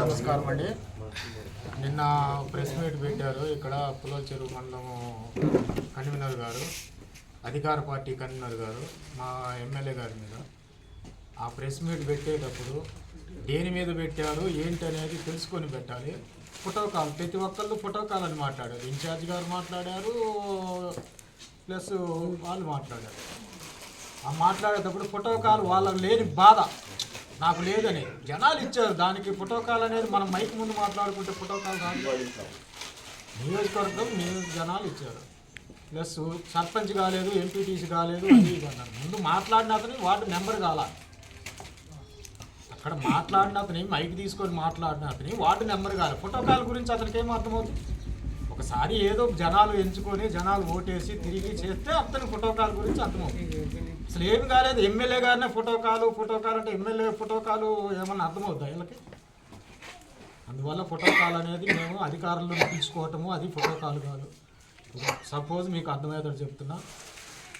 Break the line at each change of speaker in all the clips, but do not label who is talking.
నమస్కారం అండి. నిన్న ప్రెస్ మీట్ పెట్టారు. ఇక్కడ పులో చెరువు మండలము కన్వీనర్ గారు అధికార పార్టీ కన్వీనర్ గారు మా ఎమ్మెల్యే గారి మీద. ఆ ప్రెస్ మీట్ పెట్టేటప్పుడు దేని మీద పెట్టారు ఏంటి అనేది తెలుసుకొని పెట్టాలి. ఫోటోకాల్ ప్రతి ఒక్కళ్ళు ఫోటోకాల్ అని మాట్లాడారు. ఇన్ఛార్జ్ గారు మాట్లాడారు ప్లస్ వాళ్ళు మాట్లాడారు. ఆ మాట్లాడేటప్పుడు ఫోటోకాల్ వాళ్ళకి లేని బాధ. నాకు లేదని. జనాలు ఇచ్చారు. దానికి ఫోటోకాల్ అనేది మనం మైక్ ముందు మాట్లాడుకుంటే ఫోటోకాల్ రాదు. నియోజకవర్గం మీరు జనాలు ఇచ్చారు. ప్లస్ సర్పంచ్ కాలేదు ఎంపీటీసీ కాలేదు అది అన్నారు. ముందు మాట్లాడిన అతని వార్డు మెంబర్ కావాలి అక్కడ మాట్లాడిన అతని మైక్ తీసుకొని మాట్లాడిన అతని వార్డు నెంబర్ కాదు ఫోటోకాల్ గురించి అతనికి ఏం అర్థమవుతుంది? ఒకసారి ఏదో జనాలు ఎంచుకొని జనాలు ఓటేసి తిరిగి చేస్తే అతని ఫోటోకాల్ గురించి అర్థమవుతుంది. అసలు ఏమి కాలేదు ఎమ్మెల్యే గారినే ఫోటోకాలు ఫోటోకాల్ అంటే ఎమ్మెల్యే ఫోటోకాలు ఏమన్నా అర్థమవుతాయి వీళ్ళకి? అందువల్ల ఫోటోకాల్ అనేది మేము అధికారులను పిలుచుకోవటము అది ఫోటోకాల్ కాదు. సపోజ్ మీకు అర్థమయ్యేటట్టు చెప్తున్నా.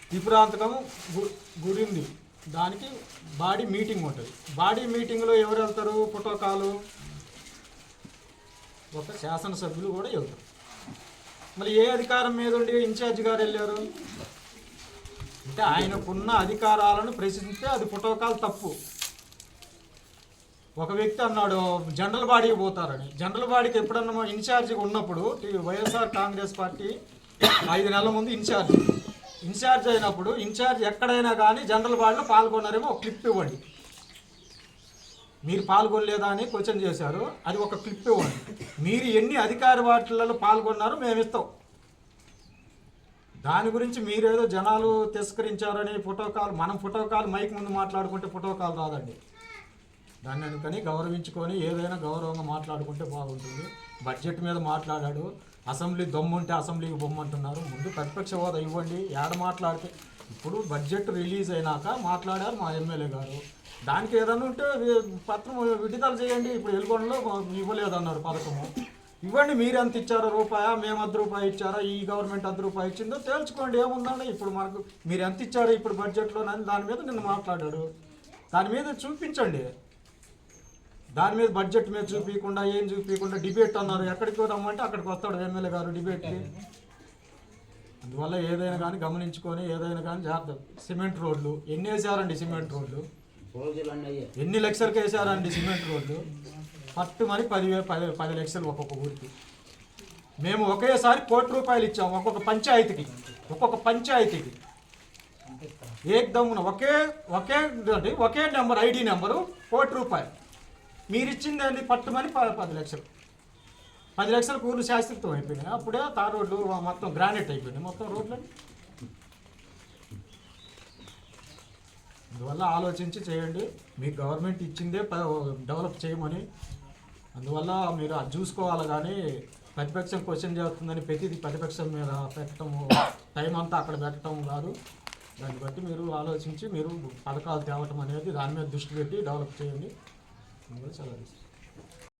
త్రిపురాంతకం గు గుడి ఉంది దానికి బాడీ మీటింగ్ ఉంటుంది. బాడీ మీటింగ్లో ఎవరు వెళ్తారు ఫోటోకాలు? ఒక శాసనసభ్యులు కూడా వెళ్తారు. మరి ఏ అధికారం మీద ఉండి ఇన్ఛార్జ్ గారు వెళ్ళారు? అంటే ఆయనకున్న అధికారాలను ప్రశ్నిస్తే అది ఫోటోకాల్ తప్పు. ఒక వ్యక్తి అన్నాడు జనరల్ బాడీకి పోతారని. జనరల్ బాడీకి ఎప్పుడన్నా ఇన్ఛార్జిగా ఉన్నప్పుడు వైఎస్ఆర్ కాంగ్రెస్ పార్టీ ఐదు నెలల ముందు ఇన్ఛార్జ్. ఇన్ఛార్జ్ అయినప్పుడు ఇన్ఛార్జ్ ఎక్కడైనా కానీ జనరల్ బాడీలో పాల్గొన్నారేమో ఒక క్లిప్ ఇవ్వండి. మీరు పాల్గొనలేదా అని క్వశ్చన్ చేశారు. అది ఒక క్లిప్ ఇవ్వండి. మీరు ఎన్ని అధికార వాటిలలో పాల్గొన్నారో మేము ఇస్తాం. దాని గురించి మీరేదో జనాలు తిరస్కరించారని ఫోటోకాల్ మనం ఫోటోకాల్ మైక్ ముందు మాట్లాడుకుంటే ఫోటోకాల్ రాదండి. దాన్ని అనుకని గౌరవించుకొని ఏదైనా గౌరవంగా మాట్లాడుకుంటే బాగుంటుంది. బడ్జెట్ మీద మాట్లాడాడు. అసెంబ్లీ దమ్ముంటే అసెంబ్లీకి బొమ్మంటున్నారు. ముందు ప్రతిపక్ష హోదా ఇవ్వండి. ఏడ మాట్లాడితే ఇప్పుడు బడ్జెట్ రిలీజ్ అయినాక మాట్లాడారు మా ఎమ్మెల్యే గారు. దానికి ఏదన్నా ఉంటే పత్రం విడుదల చేయండి ఇప్పుడు ఎల్గొండలో ఇవ్వలేదు అన్నారు పథకము. ఇవ్వండి మీరు ఎంత ఇచ్చారో రూపాయా మేము అర్ధ రూపాయి ఇచ్చారా ఈ గవర్నమెంట్ అర్ధ రూపాయి ఇచ్చిందో తేల్చుకోండి ఏముందండి? ఇప్పుడు మనకు మీరు ఎంత ఇచ్చారో ఇప్పుడు బడ్జెట్లో దాని మీద నిన్న మాట్లాడాడు దాని మీద చూపించండి. దాని మీద బడ్జెట్ మీద చూపించకుండా ఏం చూపించకుండా డిబేట్ అన్నారు. ఎక్కడికి రమ్మంటే అక్కడికి వస్తాడు ఎమ్మెల్యే గారు డిబేట్కి. అందువల్ల ఏదైనా కానీ గమనించుకొని ఏదైనా కానీ జాగ్రత్త. సిమెంట్ రోడ్లు. ఎన్ని వేసారండి సిమెంట్ రోడ్లు? ఎన్ని లక్షలకు వేసారండి సిమెంట్ రోడ్లు? పట్టు మరి పదివే పది పది లక్షలు ఒక్కొక్క ఊరికి. మేము ఒకేసారి కోటి రూపాయలు ఇచ్చాం ఒక్కొక్క పంచాయతీకి. ఒక్కొక్క పంచాయతీకి. ఏకదమ్మున ఒకే ఒకే ఒకే నెంబర్ ఐడి నెంబరు కోటి రూపాయలు. మీరు ఇచ్చింది ఏంది పట్టుమని పది లక్షలు. పది లక్షల కూర్లు శాస్త్రిత్వం అయిపోయినాయి. అప్పుడే తార్ రోడ్లు మొత్తం గ్రానైట్ అయిపోయినాయి. మొత్తం రోడ్లు అందువల్ల ఆలోచించి చేయండి. మీకు గవర్నమెంట్ ఇచ్చిందే ప- డెవలప్ చేయమని. అందువల్ల మీరు అది చూసుకోవాలి కానీ ప్రతిపక్షం క్వశ్చన్ చేస్తుందని ప్రతిదీ ప్రతిపక్షం మీద పెట్టడం టైం అంతా అక్కడ పెట్టడం కాదు. దాన్ని బట్టి మీరు ఆలోచించి మీరు పథకాలు తేవటం అనేది దాని మీద దృష్టి పెట్టి డెవలప్ చేయండి. అందువల్ల చాలా